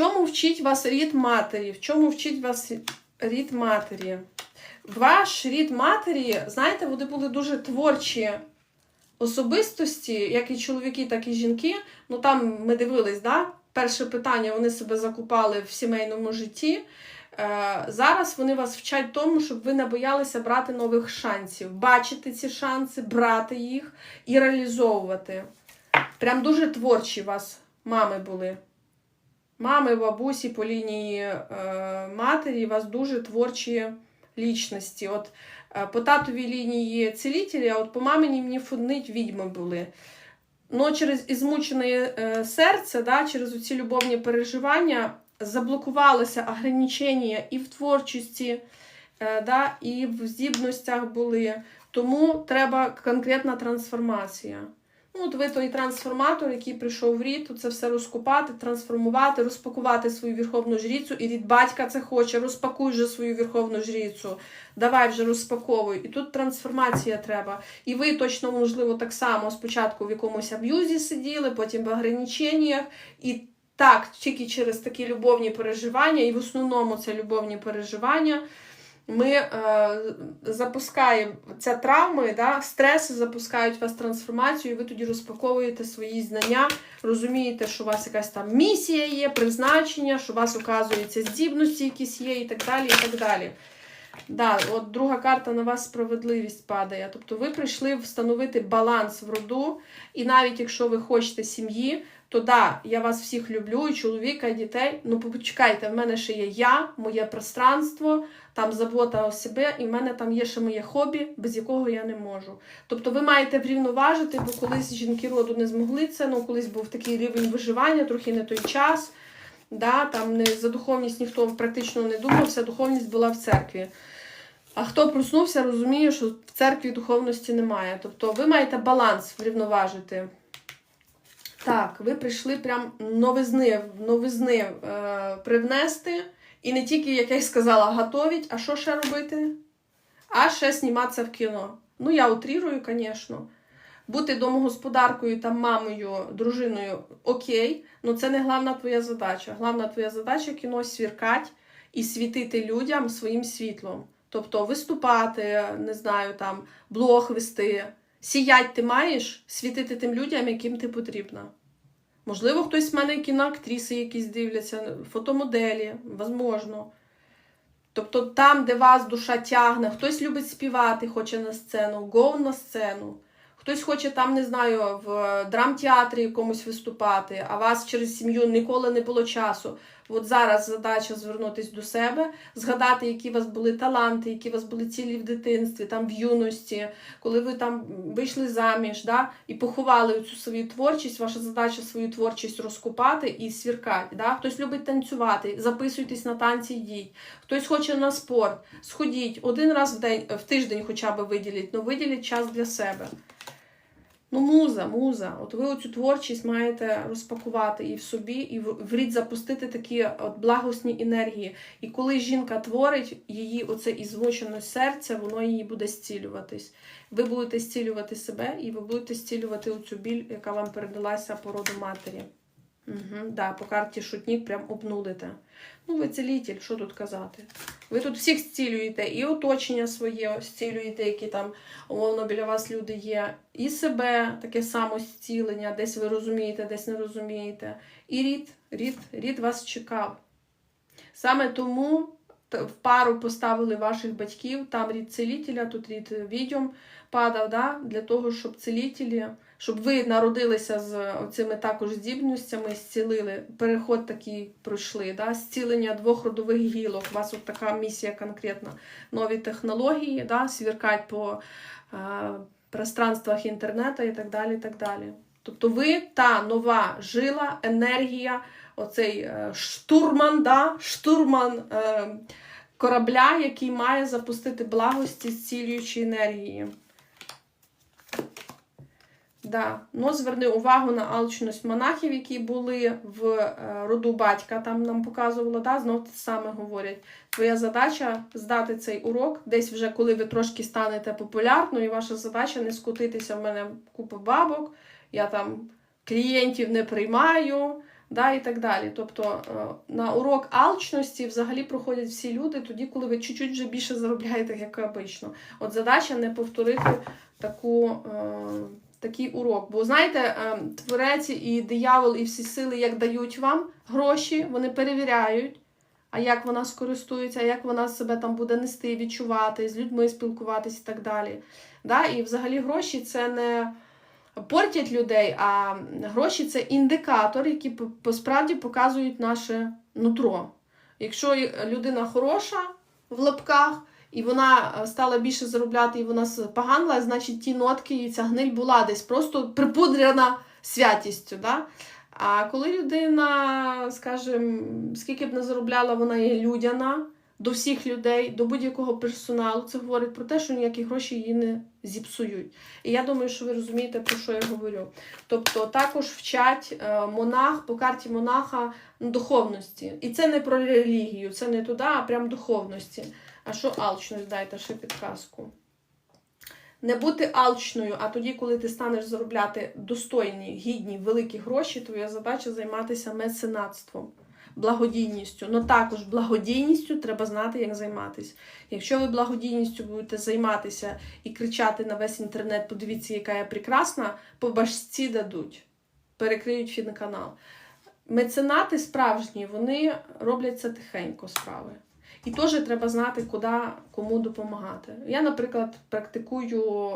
чому вчить вас рід матері? В чому вчить вас рід матері? Ваш рід матері, знаєте, вони були дуже творчі особистості, як і чоловіки, так і жінки. Ну там ми дивились, да? перше питання, вони себе закупали в сімейному житті. Е, Зараз вони вас вчать тому, щоб ви не боялися брати нових шансів, бачити ці шанси, брати їх і реалізовувати. Прям дуже творчі вас мами були. Мами, бабусі по лінії е, матері, у вас дуже творчі лічності. От е, по татовій лінії цілітелі, а от по мамині мені фунить відьми були. Ну, через ізмучене е, серце, да, через ці любовні переживання заблокувалося ограничення і в творчості, е, да, і в здібностях були. Тому треба конкретна трансформація. Ну, от ви той трансформатор, який прийшов в рід, це все розкопати, трансформувати, розпакувати свою верховну жріцю, і рід батька це хоче, розпакуй вже свою верховну жріцю, давай вже розпаковуй. І тут трансформація треба. І ви точно, можливо, так само спочатку в якомусь аб'юзі сиділи, потім в ограниченнях. І так, тільки через такі любовні переживання, і в основному це любовні переживання. Ми е, запускаємо це травми, да, стреси запускають вас трансформацію, і ви тоді розпаковуєте свої знання, розумієте, що у вас якась там місія є, призначення, що у вас, оказується, здібності якісь є, і так далі. і так далі. Да, от друга карта на вас справедливість падає. Тобто ви прийшли встановити баланс в роду, і навіть якщо ви хочете сім'ї, то да, я вас всіх люблю, і чоловіка, і дітей. Ну почекайте, в мене ще є я, моє пространство, там забота о себе, і в мене там є ще моє хобі, без якого я не можу. Тобто ви маєте врівноважити, бо колись жінки роду не змогли це, ну колись був такий рівень виживання, трохи не той час. Да, там не за духовність ніхто практично не думав, вся духовність була в церкві. А хто проснувся, розуміє, що в церкві духовності немає. Тобто ви маєте баланс врівноважити. Так, ви прийшли прям новизни, новизни е, привнести. І не тільки, як я й сказала, готовить, а що ще робити? А ще зніматися в кіно. Ну, я утрірую, звісно. Бути домогосподаркою, там, мамою, дружиною окей, але це не головна твоя задача. Головна твоя задача кіно свіркати і світити людям своїм світлом. Тобто виступати, не знаю, там, блог вести. Сіять ти маєш, світити тим людям, яким ти потрібна. Можливо, хтось з мене кіноактриси якісь дивляться, фотомоделі, возможно. Тобто там, де вас душа тягне, хтось любить співати, хоче на сцену, go на сцену. Хтось хоче там, не знаю, в драмтеатрі якомусь виступати, а вас через сім'ю ніколи не було часу. От зараз задача звернутися до себе, згадати, які у вас були таланти, які у вас були цілі в дитинстві, там в юності, коли ви там вийшли заміж, да, і поховали цю свою творчість. Ваша задача свою творчість розкопати і свіркати. Да? Хтось любить танцювати, записуйтесь на танці, йдіть. Хтось хоче на спорт, сходіть один раз в день в тиждень, хоча б виділіть, ну виділіть час для себе. Ну, муза, муза. От ви оцю творчість маєте розпакувати і в собі, і в рід запустити такі от благосні енергії. І коли жінка творить, її оце ізвучене серце, воно її буде зцілюватись. Ви будете зцілювати себе, і ви будете зцілювати оцю біль, яка вам передалася по роду матері. Угу, да, по карті шутнік прям обнулите. Ну, ви цілитель, що тут казати? Ви тут всіх зцілюєте, і оточення своє зцілюєте, які там умовно біля вас люди є, і себе таке само зцілення, десь ви розумієте, десь не розумієте. І рід, рід, рід вас чекав. Саме тому в пару поставили ваших батьків, там рід целітеля, тут рід відьом падав, да? для того, щоб целітелі, щоб ви народилися з цими також здібностями, зцілили. Переход такий пройшли, да? зцілення двох родових гілок. У вас от така місія конкретна. Нові технології, да? свіркать по е, пространствах інтернету і так далі. і так далі. Тобто ви та нова жила, енергія, оцей е, штурман, да? штурман е, корабля, який має запустити благості зцілюючі енергії. Да. Ну, зверни увагу на алчність монахів, які були в е, роду батька, там нам показувало, да? знов те саме говорять. Твоя задача здати цей урок, десь вже коли ви трошки станете популярною, і ваша задача не скотитися в мене купа бабок, я там клієнтів не приймаю, да, і так далі. Тобто е, на урок алчності взагалі проходять всі люди тоді, коли ви чуть-чуть вже більше заробляєте, як обично. От задача не повторити таку. Такий урок. Бо знаєте, е, творець і диявол, і всі сили, як дають вам гроші, вони перевіряють, а як вона скористується, як вона себе там буде нести, відчувати, з людьми спілкуватись і так далі. Да? І взагалі гроші це не портять людей, а гроші це індикатор, який посправді показують наше нутро. Якщо людина хороша в лапках, і вона е, стала більше заробляти, і вона поганла, значить ті нотки і ця гниль була десь просто припудрена святістю. Да? А коли людина, скажімо, скільки б не заробляла, вона є людяна до всіх людей, до будь-якого персоналу, це говорить про те, що ніякі гроші її не зіпсують. І я думаю, що ви розумієте, про що я говорю. Тобто також вчать е, монах по карті монаха ну, духовності. І це не про релігію, це не туди, а прям духовності. А що алчність? Дайте ще підказку. Не бути алчною, а тоді, коли ти станеш заробляти достойні, гідні, великі гроші, твоя задача займатися меценатством, благодійністю. Ну також благодійністю треба знати, як займатися. Якщо ви благодійністю будете займатися і кричати на весь інтернет, подивіться, яка я прекрасна, по башці дадуть, перекриють фінканал. Меценати справжні, вони роблять це тихенько справи. І теж треба знати, куди кому допомагати. Я, наприклад, практикую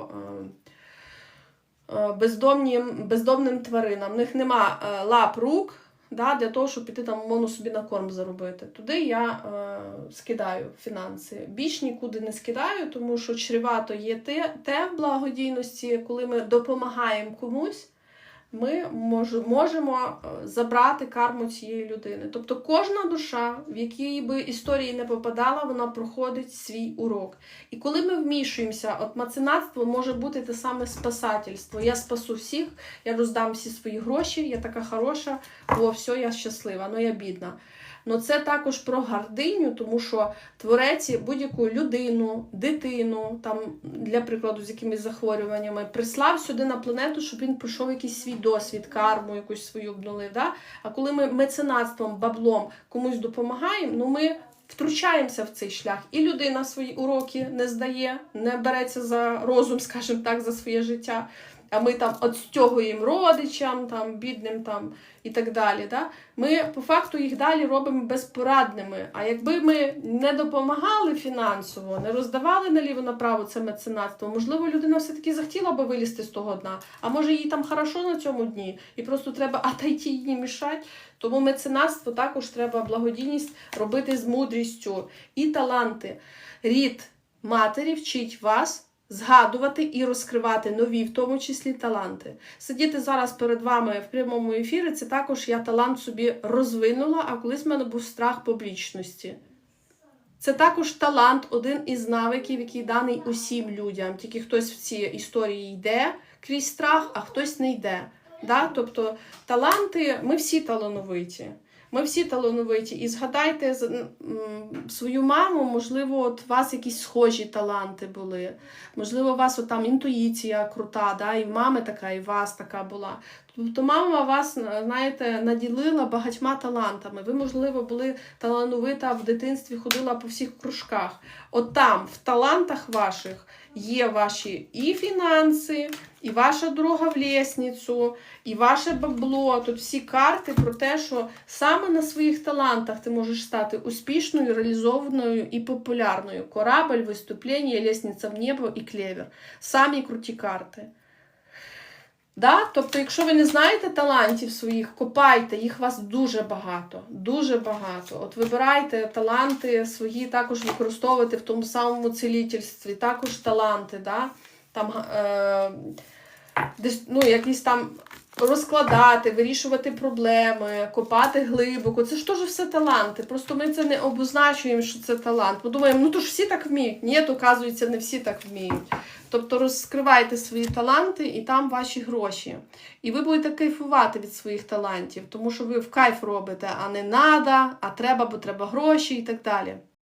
е, е, бездомнім, бездомним тваринам. В них нема е, лап рук да, для того, щоб піти там умовно собі на корм заробити. Туди я скидаю фінанси. Більш нікуди не скидаю, тому що чревато є те, те в благодійності, коли ми допомагаємо комусь ми мож- можемо е, забрати карму цієї людини. Тобто кожна душа, в якій би історії не попадала, вона проходить свій урок. І коли ми вмішуємося, от маценатство може бути те саме спасательство. Я спасу всіх, я роздам всі свої гроші, я така хороша, бо все, я щаслива, ну я бідна. Ну це також про гординю, тому що творець будь-яку людину, дитину, там, для прикладу, з якимись захворюваннями, прислав сюди на планету, щоб він пройшов якийсь свій досвід, карму якусь свою обнулив. Да? А коли ми меценатством, баблом комусь допомагаємо, ну ми втручаємося в цей шлях. І людина свої уроки не здає, не береться за розум, скажімо так, за своє життя. А ми там отстягуємо родичам, там, бідним там, і так далі. Да? Ми по факту їх далі робимо безпорадними. А якби ми не допомагали фінансово, не роздавали наліво-направо це меценатство, можливо, людина все-таки захотіла би вилізти з того дна, а може їй там хорошо на цьому дні, і просто треба отойти і мішати. Тому меценатство також треба благодійність робити з мудрістю і таланти. Рід матері вчить вас згадувати і розкривати нові, в тому числі таланти. Сидіти зараз перед вами в прямому ефірі, це також я талант собі розвинула, а колись в мене був страх публічності. Це також талант, один із навиків, який даний усім людям. Тільки хтось в ці історії йде крізь страх, а хтось не йде. Да? Тобто таланти, ми всі талановиті. Ми всі талановиті. І згадайте свою маму, можливо, от у вас якісь схожі таланти були. Можливо, у вас от там інтуїція крута, да? і в мами така, і у вас така була. Тобто мама вас, знаєте, наділила багатьма талантами. Ви, можливо, були талановита в дитинстві, ходила по всіх кружках. От там, в талантах ваших, є ваші і фінанси, і ваша дорога в лісницю, і ваше бабло. Тут всі карти про те, що саме на своїх талантах ти можеш стати успішною, реалізованою і популярною. Корабль, виступлення, лісниця в небо і клевер. Самі круті карти. Да? Тобто, якщо ви не знаєте талантів своїх, копайте, їх у вас дуже багато. Дуже багато. От вибирайте таланти свої, також використовуйте в тому самому цілітельстві, також таланти. Да? Там, е, ну, якісь там розкладати, вирішувати проблеми, копати глибоко. Це ж теж все таланти. Просто ми це не обозначуємо, що це талант. Ми думаємо, ну то ж всі так вміють. Ні, оказується, не всі так вміють. Тобто розкривайте свої таланти і там ваші гроші. І ви будете кайфувати від своїх талантів, тому що ви в кайф робите, а не надо, а треба, бо треба гроші і так далі.